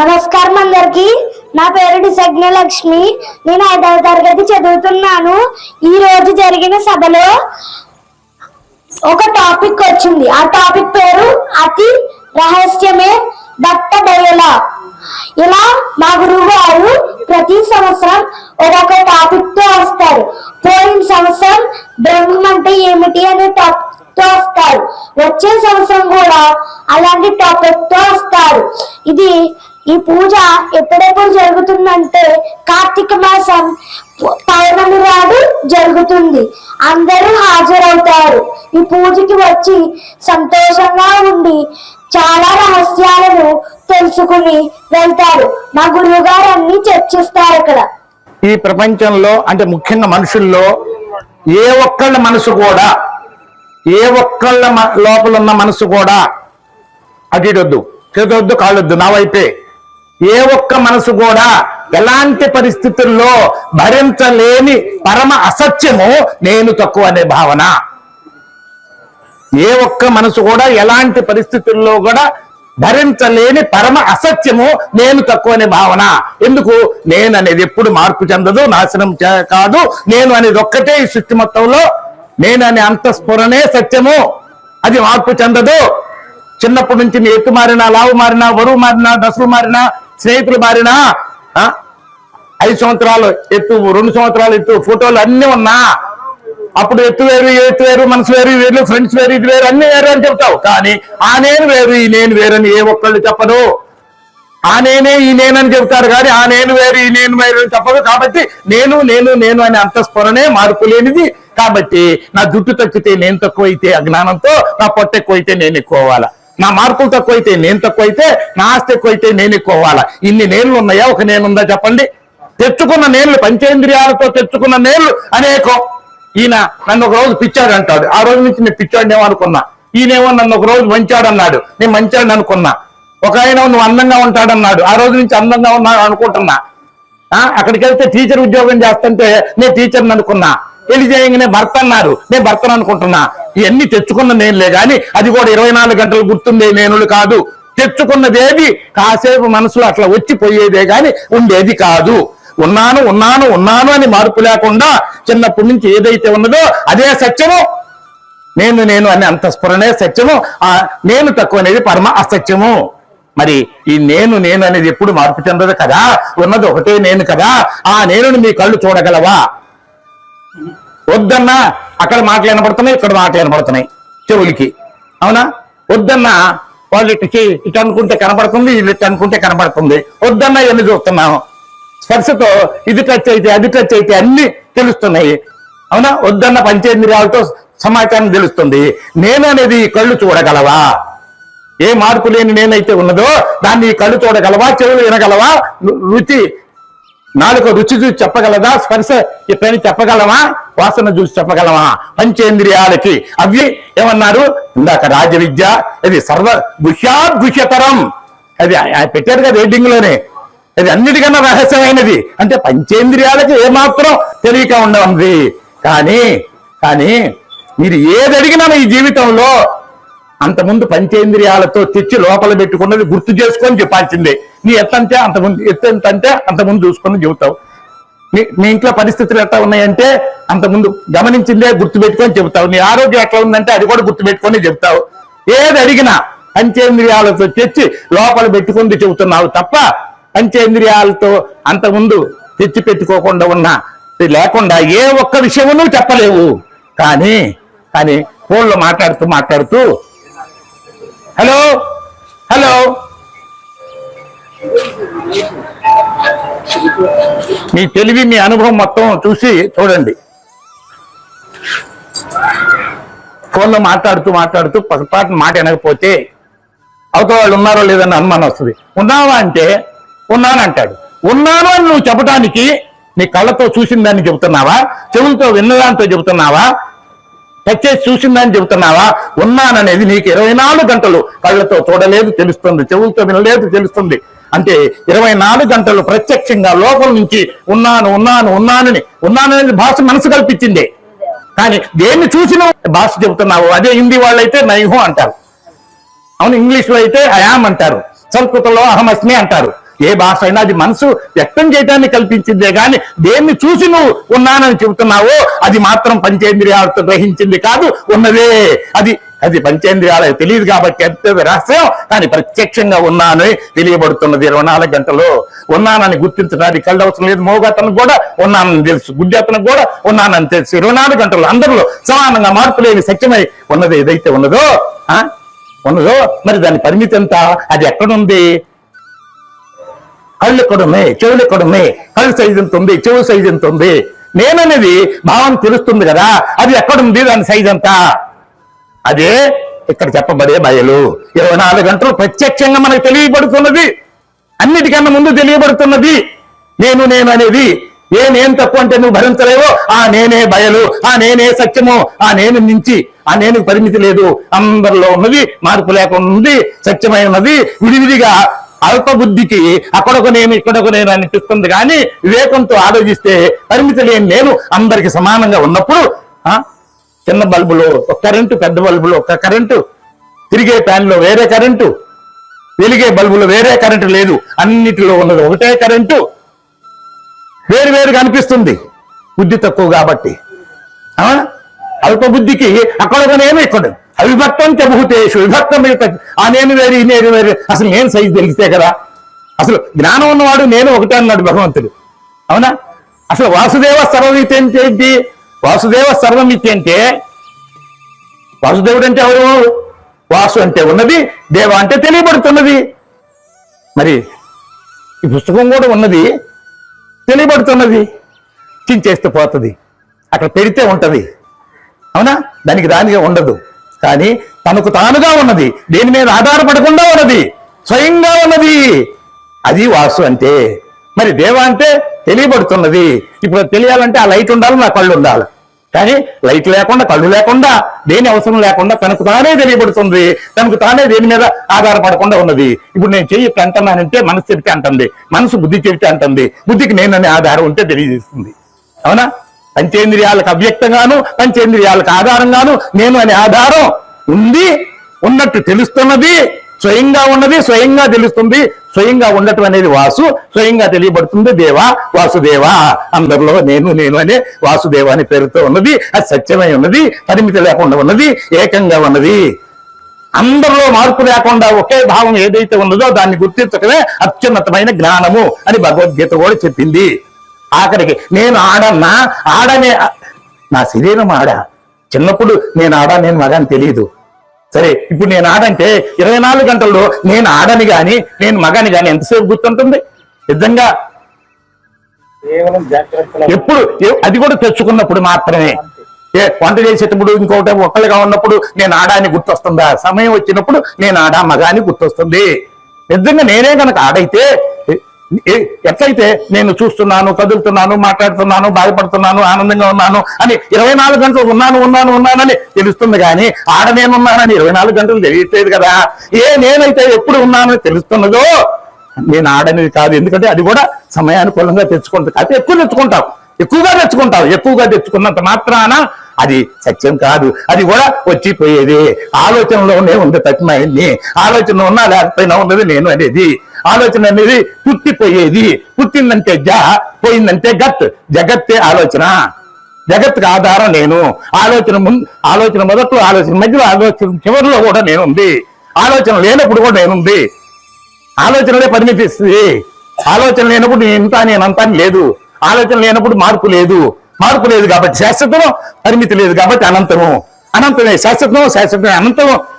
నమస్కారం అందరికి. నా పేరు డిసగ్న లక్ష్మి నేను ఐదవ తరగతి చదువుతున్నాను. ఈ రోజు జరిగిన సభలో ఒక టాపిక్ వచ్చింది. ఆ టాపిక్ పేరు అతి రహస్యమే దత్త డయలా ఇలా మా గురువు గారు ప్రతి సంవత్సరం ఒక్కొక్క టాపిక్తో వస్తారు. పోయిన సంవత్సరం బ్రహ్మం అంటే ఏమిటి అనే టాపిక్తో వస్తారు. వచ్చే సంవత్సరం కూడా అలాంటి టాపిక్తో వస్తారు. ఇది ఈ పూజ ఎప్పుడెప్పుడు జరుగుతుందంటే కార్తీక మాసం పౌర్ణమి నాడు జరుగుతుంది. అందరూ హాజరవుతారు. ఈ పూజకి వచ్చి సంతోషంగా ఉండి చాలా రహస్యాలను తెలుసుకుని వెళ్తారు. మా గురువు గారు అన్ని చర్చిస్తారు ఇక్కడ ఈ ప్రపంచంలో అంటే ముఖ్యంగా మనుషుల్లో ఏ ఒక్కళ్ళ మనసు కూడా ఏ ఒక్కళ్ళ మ- లోపల ఉన్న మనసు కూడా అటు ఇటు వద్దు. చేతొద్దు కాళ్ళొద్దు నా వైపే. ఏ ఒక్క మనసు కూడా ఎలాంటి పరిస్థితుల్లో భరించలేని పరమ అసత్యము నేను తక్కువ అనే భావన. ఏ ఒక్క మనసు కూడా ఎలాంటి పరిస్థితుల్లో కూడా భరించలేని పరమ అసత్యము నేను తక్కువ అనే భావన. ఎందుకు? నేను అనేది ఎప్పుడు మార్పు చెందదు నాశనం కాదు. నేను అనేది ఒక్కటే ఈ సృష్టి మొత్తంలో. నేను అనే అంతఃస్ఫురణే సత్యము. అది మార్పు చెందదు. చిన్నప్పటి నుంచి మీ ఎత్తు మారినా లావు మారినా బరువు మారినా దశలు మారినా స్నేహితులు మారినా ఐదు సంవత్సరాలు ఎత్తు రెండు సంవత్సరాలు ఎత్తు ఫోటోలు అన్ని ఉన్నా. అప్పుడు ఎత్తు వేరు ఎత్తు వేరు మనసు వేరు వేరు ఫ్రెండ్స్ వేరు ఇది వేరు అన్ని వేరు అని చెప్తావు. కానీ ఆ నేను వేరు ఈ నేను వేరని ఏ ఒక్కళ్ళు చెప్పరు. ఆ నేనే ఈ నేనని చెప్తారు కానీ ఆ నేను వేరు ఈ నేను వేరు అని చెప్పదు కాబట్టి నేను నేను నేను అనే అంతఃస్ఫురణే మార్పు లేనిది. కాబట్టి నా జుట్టు తక్కితే నేను తక్కువ అయితే అజ్ఞానంతో నా పొట్ట అయితే నేను ఎక్కువ అవ్వాలా? నా మార్కులు తక్కువైతే నేను తక్కువైతే నా ఆస్తి ఎక్కువైతే నేను ఎక్కువ అవ్వాలా ఇన్ని నేళ్ళు ఉన్నాయా? ఒక నేనుందా చెప్పండి? తెచ్చుకున్న నేళ్ళు పంచేంద్రియాలతో తెచ్చుకున్న నేళ్ళు అనేకం. ఈయన నన్ను ఒక రోజు పిచ్చాడు అంటాడు. ఆ రోజు నుంచి నేను పిచ్చాడేమో అనుకున్నా. ఈయనేమో నన్ను ఒక రోజు మంచాడు అన్నాడు నేను మంచాడు అనుకున్నా. ఒక ఆయన నువ్వు అందంగా ఉంటాడన్నాడు. ఆ రోజు నుంచి అందంగా ఉన్నాడు అనుకుంటున్నా. అక్కడికి వెళ్తే టీచర్ ఉద్యోగం చేస్తుంటే నేను టీచర్ని అనుకున్నా. పెళ్ళి చేయగానే భర్త అన్నారు. నేను భర్తను అనుకుంటున్నా. ఇవన్నీ తెచ్చుకున్న నేనులే గాని అది కూడా ఇరవై నాలుగు గంటలు గుర్తుండే నేనులు కాదు. తెచ్చుకున్నదేది కాసేపు మనసులో అట్లా వచ్చిపోయేదే గాని ఉండేది కాదు. ఉన్నాను ఉన్నాను ఉన్నాను అని మార్పు లేకుండా చిన్నప్పటి నుంచి ఏదైతే ఉన్నదో అదే సత్యము. నేను నేను అనే అంతఃస్ఫురణే సత్యము. ఆ నేను తక్కువ అనేది పరమ అసత్యము. మరి ఈ నేను నేను అనేది ఎప్పుడు మార్పు చెందదు కదా? ఉన్నది ఒకటే నేను కదా. ఆ నేనుని మీ కళ్ళు చూడగలవా? వద్దన్నా అక్కడ మాటలు వినపడుతున్నాయి ఇక్కడ మాటలు వినపడుతున్నాయి చెవులకి. అవునా? వద్దన్నా వాళ్ళు ఇటు ఇటు అనుకుంటే కనబడుతుంది ఇది ఇటు అనుకుంటే కనబడుతుంది. వద్దన్నా ఎన్ని చూస్తున్నాం స్పర్శతో ఇది టచ్ అయితే అది టచ్ అయితే అన్ని తెలుస్తున్నాయి. అవునా? వద్దన్న పంచేంద్రియాలతో సమాచారం తెలుస్తుంది. నేను అనేది ఈ కళ్ళు చూడగలవా? ఏ మార్పు లేని నేనైతే ఉన్నదో దాన్ని ఈ కళ్ళు చూడగలవా? చెవులు వినగలవా? రుచి నాలుక రుచి చూసి చెప్పగలదా? స్పర్శ ఎప్పుడైనా చెప్పగలమా వాసన చూసి చెప్పగలమా పంచేంద్రియాలకి. అవి ఏమన్నారు? ఇందాక రాజ విద్య ఇది సర్వ గుహ్యాద్గుహ్యతరం. అది పెట్టారు కదా రేటింగ్లోనే అది అన్నిటికన్నా రహస్యమైనది. అంటే పంచేంద్రియాలకి ఏమాత్రం తెలియక ఉండదు కానీ కానీ మీరు ఏది అడిగినా ఈ జీవితంలో అంతకుముందు పంచేంద్రియాలతో తెచ్చి లోపల పెట్టుకున్నది గుర్తు చేసుకొని చెప్పాల్సిందే. నీ ఎత్తంటే అంతకుముందు ఎత్తు ఎంత అంటే అంతకుముందు చూసుకొని చెబుతావు. మీ మీ ఇంట్లో పరిస్థితులు ఎట్లా ఉన్నాయంటే అంతకుముందు గమనించిందే గుర్తు పెట్టుకొని చెబుతావు. నీ ఆరోగ్యం ఎట్లా ఉందంటే అది కూడా గుర్తు పెట్టుకొని చెబుతావు. ఏది అడిగినా పంచేంద్రియాలతో తెచ్చి లోపల పెట్టుకుంది చెబుతున్నావు తప్ప పంచేంద్రియాలతో అంతకుముందు తెచ్చి పెట్టుకోకుండా ఉన్నా లేకుండా ఏ ఒక్క విషయమును చెప్పలేవు. కానీ కానీ ఫోన్లో మాట్లాడుతూ మాట్లాడుతూ హలో? హలో? మీ తెలివి మీ అనుభవం మొత్తం చూసి చూడండి. ఫోన్లో మాట్లాడుతూ మాట్లాడుతూ పొరపాటు మాట వినకపోతే అవతల వాళ్ళు ఉన్నారో లేదని అనుమానం వస్తుంది. ఉన్నావా అంటే ఉన్నానంటాడు. ఉన్నాను అని నువ్వు చెప్పడానికి నీ కళ్ళతో చూసిన దాన్ని చెబుతున్నావా? చెవులతో విన్నదాంతో చెబుతున్నావా? టచ్ చూసిందని చెబుతున్నావా? ఉన్నాననేది నీకు ఇరవై నాలుగు గంటలు కళ్ళతో చూడలేదు తెలుస్తుంది. చెవులతో వినలేదు తెలుస్తుంది. అంటే ఇరవై నాలుగు గంటలు ప్రత్యక్షంగా లోపల నుంచి ఉన్నాను ఉన్నాను ఉన్నానని ఉన్నాననేది భాష మనసు కల్పించింది. కానీ దేన్ని చూసిన భాష చెబుతున్నావు? అదే హిందీ వాళ్ళైతే నైహో అంటారు. అవును ఇంగ్లీష్లో అయితే అయామ్ అంటారు. సంస్కృతంలో అహమస్మి అంటారు. ఏ భాష అయినా అది మనసు వ్యక్తం చేయటాన్ని కల్పించిందే గాని దేన్ని చూసి నువ్వు ఉన్నానని చెబుతున్నావో అది మాత్రం పంచేంద్రియాలతో గ్రహించింది కాదు ఉన్నదే. అది అది పంచేంద్రియాలకు తెలియదు కాబట్టి ఎంత రహస్యం. కానీ ప్రత్యక్షంగా ఉన్నాను తెలియబడుతున్నది ఇరవై నాలుగు గంటలు. ఉన్నానని గుర్తించడానికి కళ్ళు అవసరం లేదు. మోగతను కూడా ఉన్నానని తెలుసు. గుడ్డతను కూడా ఉన్నానని తెలుసు. ఇరవై నాలుగు గంటలు అందరిలో సమానంగా మార్పు లేని సత్యమై ఉన్నది ఏదైతే ఉన్నదో ఆ? ఉన్నదో మరి దాని పరిమితి ఎంత? అది ఎక్కడుంది? కళ్ళు ఎక్కడున్నాయి చెవులు ఎక్కడున్నాయి కళ్ళు సైజు ఎంత ఉంది చెవులు సైజు ఎంత ఉంది నేననేది భావం తెలుస్తుంది కదా అది ఎక్కడుంది దాని సైజ్ అంతా? అదే ఇక్కడ చెప్పబడే బయలు. ఇరవై నాలుగు గంటలు ప్రత్యక్షంగా మనకు తెలియబడుతున్నది. అన్నిటికన్నా ముందు తెలియబడుతున్నది. నేను నేను అనేది ఏ నేను తక్కువ అంటే నువ్వు భరించలేవో. ఆ నేనే బయలు ఆ నేనే సత్యము ఆ నేను మించి ఆ నేను పరిమితి లేదు. అందరిలో ఉన్నది మార్పు లేకుండా ఉంది విడివిడిగా అల్ప బుద్ధికి అక్కడొక నేను ఇక్కడొక నేను అనిపిస్తుంది కానీ వివేకంతో ఆలోచిస్తే పరిమితి లేని నేను అందరికి సమానంగా ఉన్నప్పుడు ఆ చిన్న బల్బులో ఒక కరెంటు పెద్ద బల్బులో ఒక కరెంటు తిరిగే ప్యాన్లో వేరే కరెంటు వెలిగే బల్బులో వేరే కరెంటు లేదు. అన్నిటిలో ఉన్నది ఒకటే కరెంటు. వేరు వేరుగా అనిపిస్తుంది. బుద్ధి తక్కువ కాబట్టి. అల్ప బుద్ధికి అక్కడ ఒకనేమి నేను ఇక్కడ అవిభక్తం చెబుతేషు విభక్తం ఆ నేను వేరు ఈ నేను వేరు. అసలు నేను సైజు తెలిస్తే కదా. అసలు జ్ఞానం ఉన్నవాడు నేను ఒకటే అన్నాడు భగవంతుడు. అవునా? అసలు వాసుదేవ సర్వమితి అంటే ఏంటి? వాసుదేవ సర్వమితి అంటే వాసుదేవుడు అంటే ఎవరు? వాసు అంటే ఉన్నది దేవ అంటే తెలియబడుతున్నది. మరి ఈ పుస్తకం కూడా ఉన్నది తెలియబడుతున్నది. చించేస్తే పోతుంది. అక్కడ పెడితే ఉంటుంది. అవునా? దానికి దానిగా ఉండదు. కానీ తనకు తానుగా ఉన్నది. దేని మీద ఆధారపడకుండా ఉన్నది. స్వయంగా ఉన్నది. అది వాసు అంటే. మరి దేవ అంటే తెలియబడుతున్నది. ఇప్పుడు తెలియాలంటే ఆ లైట్ ఉండాలి నా కళ్ళు ఉండాలి. కానీ లైట్ లేకుండా కళ్ళు లేకుండా దేని అవసరం లేకుండా తనకు తానే తెలియబడుతుంది. తనకు తానే దేని మీద ఆధారపడకుండా ఉన్నది. ఇప్పుడు నేను చెయ్యి ఇట్లా అంటున్నానంటే మనసు చెబితే అంటుంది. మనసు బుద్ధి చెబితే అంటుంది. బుద్ధికి నేననే ఆధారం ఉంటే తెలియజేస్తుంది. అవునా? పంచేంద్రియాలకు అవ్యక్తంగాను పంచేంద్రియాలకు ఆధారంగాను నేను అనే ఆధారం ఉంది ఉన్నట్టు తెలుస్తున్నది స్వయంగా ఉన్నది స్వయంగా తెలుస్తుంది. స్వయంగా ఉండటం అనేది వాసు స్వయంగా తెలియబడుతుంది దేవా వాసుదేవ. అందరిలో నేను నేను అనే వాసుదేవ అనే పేరుతో ఉన్నది అది సత్యమై ఉన్నది పరిమితి లేకుండా ఉన్నది ఏకంగా ఉన్నది. అందరిలో మార్పు లేకుండా ఒకే భావం ఏదైతే ఉన్నదో దాన్ని గుర్తించటమే అత్యున్నతమైన జ్ఞానము అని భగవద్గీత కూడా చెప్పింది. ఆఖరికి నేను ఆడన్నా ఆడనే నా శరీరం ఆడ? చిన్నప్పుడు నేను ఆడ నేను మగ అని తెలియదు సరే ఇప్పుడు నేను ఆడంటే ఇరవై నాలుగు గంటల్లో నేను ఆడని గాని నేను మగని గాని ఎంతసేపు గుర్తుంటుంది? నిజంగా? ఎప్పుడు? అది కూడా తెచ్చుకున్నప్పుడు మాత్రమే. ఏ వంట చేసేటప్పుడు ఇంకొకటి ఒక్కళ్ళుగా ఉన్నప్పుడు నేను ఆడాని గుర్తొస్తుందా? సమయం వచ్చినప్పుడు నేను ఆడా మగ అని గుర్తొస్తుంది. నిజంగా నేనే కనుక ఆడైతే ఎట్లయితే నేను చూస్తున్నాను కదులుతున్నాను మాట్లాడుతున్నాను బాధపడుతున్నాను ఆనందంగా ఉన్నాను అని ఇరవై నాలుగు గంటలు ఉన్నాను ఉన్నాను ఉన్నానని తెలుస్తుంది కానీ ఆడ నేనున్నానని ఇరవై నాలుగు గంటలు తెలియట్లేదు కదా. ఏ నేనైతే ఎప్పుడు ఉన్నానని తెలుస్తున్నదో నేను ఆడనేది కాదు. ఎందుకంటే అది కూడా సమయానుకూలంగా తెచ్చుకుంటుంది అయితే ఎక్కువ తెచ్చుకుంటాం ఎక్కువగా తెచ్చుకుంటాం ఎక్కువగా తెచ్చుకున్నంత మాత్రాన అది సత్యం కాదు. అది కూడా వచ్చిపోయేది. ఆలోచనలోనే ఉంది తత్మైంది ఆలోచన ఉన్నా లేకపోయినా ఉన్నది నేను అనేది. ఆలోచన అనేది పుట్టిపోయేది. పుట్టిందంటే జ పోయిందంటే గత్. జగత్తే ఆలోచన. జగత్కు ఆధారం నేను. ఆలోచన ముందు ఆలోచన మొదట్లో ఆలోచన మధ్యలో ఆలోచన చివరిలో కూడా నేనుంది. ఆలోచన లేనప్పుడు కూడా నేనుంది. ఆలోచనలే పరిమితిస్తుంది. ఆలోచన లేనప్పుడు నేను ఇంత నేనంతా లేదు. ఆలోచన లేనప్పుడు మార్పు లేదు. మార్పు లేదు కాబట్టి శాశ్వతం పరిమితి లేదు కాబట్టి అనంతము. అనంతమే శాశ్వతం శాశ్వతమే అనంతము.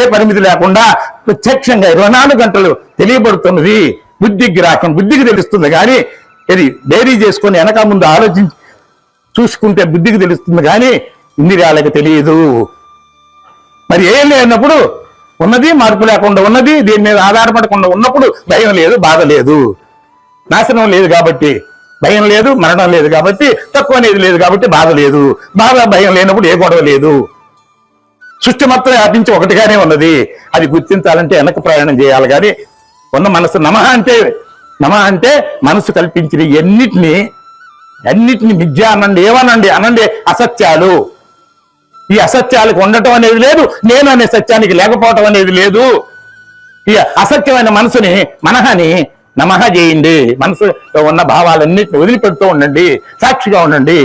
ఏ పరిమితి లేకుండా ప్రత్యక్షంగా ఇరవై నాలుగు గంటలు తెలియబడుతున్నది. బుద్ధికి రాకుండా బుద్ధికి తెలుస్తుంది కానీ ఇది డైరీ చేసుకొని వెనక ముందు ఆలోచించి చూసుకుంటే బుద్ధికి తెలుస్తుంది కానీ ఇందిరాలకు తెలియదు. మరి ఏం లేనప్పుడు ఉన్నది మార్పు లేకుండా ఉన్నది దీని మీద ఆధారపడకుండా ఉన్నప్పుడు భయం లేదు బాధ లేదు. నాశనం లేదు కాబట్టి భయం లేదు మరణం లేదు కాబట్టి తక్కువ అనేది లేదు కాబట్టి బాధ లేదు. బాధ భయం లేనప్పుడు ఏ గొడవ లేదు. సృష్టి మాత్రం వ్యాపించి ఒకటిగానే ఉన్నది. అది గుర్తించాలంటే వెనక ప్రయాణం చేయాలి కానీ ఉన్న మనసు నమ అంటే నమ అంటే మనసు కల్పించిన ఎన్నిటిని అన్నిటిని విద్య అనండి ఏమనండి? అనండి అసత్యాలు. ఈ అసత్యాలకు ఉండటం అనేది లేదు నేను అనే సత్యానికి లేకపోవటం అనేది లేదు. ఈ అసత్యమైన మనసుని మనహని నమహ చేయండి. మనసులో ఉన్న భావాలన్నిటిని వదిలిపెడుతూ ఉండండి. సాక్షిగా ఉండండి.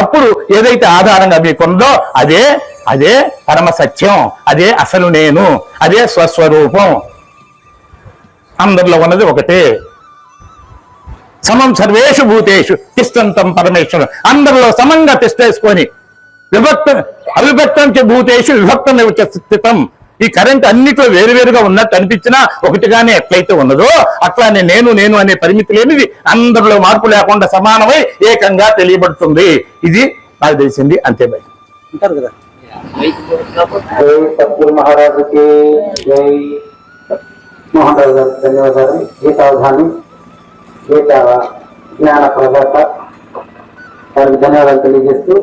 అప్పుడు ఏదైతే ఆధారంగా మీకుందో అదే అదే పరమ సత్యం అదే అసలు నేను అదే స్వస్వరూపం. అందరిలో ఉన్నది ఒకటే. సమం సర్వేషు భూతేషు తిష్టంతం పరమేశ్వరం అందరిలో సమంగా తిష్టేసుకొని విభక్త అవిభక్తం చ భూతేషు విభక్తం స్థితం. ఈ కరెంట్ అన్నిట్లో వేరువేరుగా ఉన్నట్టు అనిపించినా ఒకటిగానే ఎట్లయితే ఉన్నదో అట్లానే నేను నేను అనే పరిమితి లేనిది అందరిలో మార్పు లేకుండా సమానమై ఏకంగా తెలియబడుతుంది. ఇది నాకు తెలిసింది. అంతే భయ ఉంటారు కదా. జై సద్గురు మహారాజుకి జై. మోహన్ రావు గారు ధన్యవాదాలు. గీతావధాని గీత జ్ఞాన ప్రదాత వారికి ధన్యవాదాలు తెలియజేస్తూ.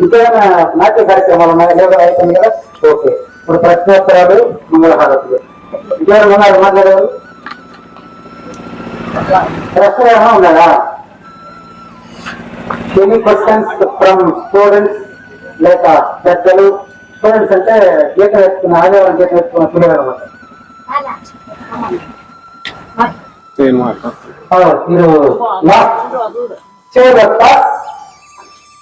ఇంకేమైనా నాట్య కార్యక్రమాలు ఉన్నాయా? లేదా ఓకే. ఇప్పుడు ప్రశ్నోత్తరాలు మంగళహారతులు. ఇంకేమైనా ఉన్నారు? మాట్లాడేవారు ప్రశ్న ఏమైనా ఉన్నాయా ఎనీ క్వశ్చన్స్ ఫ్రమ్ స్టూడెంట్స్ లేక పెద్దలు? స్టూడెంట్స్ అంటే గీత వేసుకున్న ఆదివారం గీత వేసుకున్న పిల్లలు అనమాట. మీరు లాస్ట్ వస్తా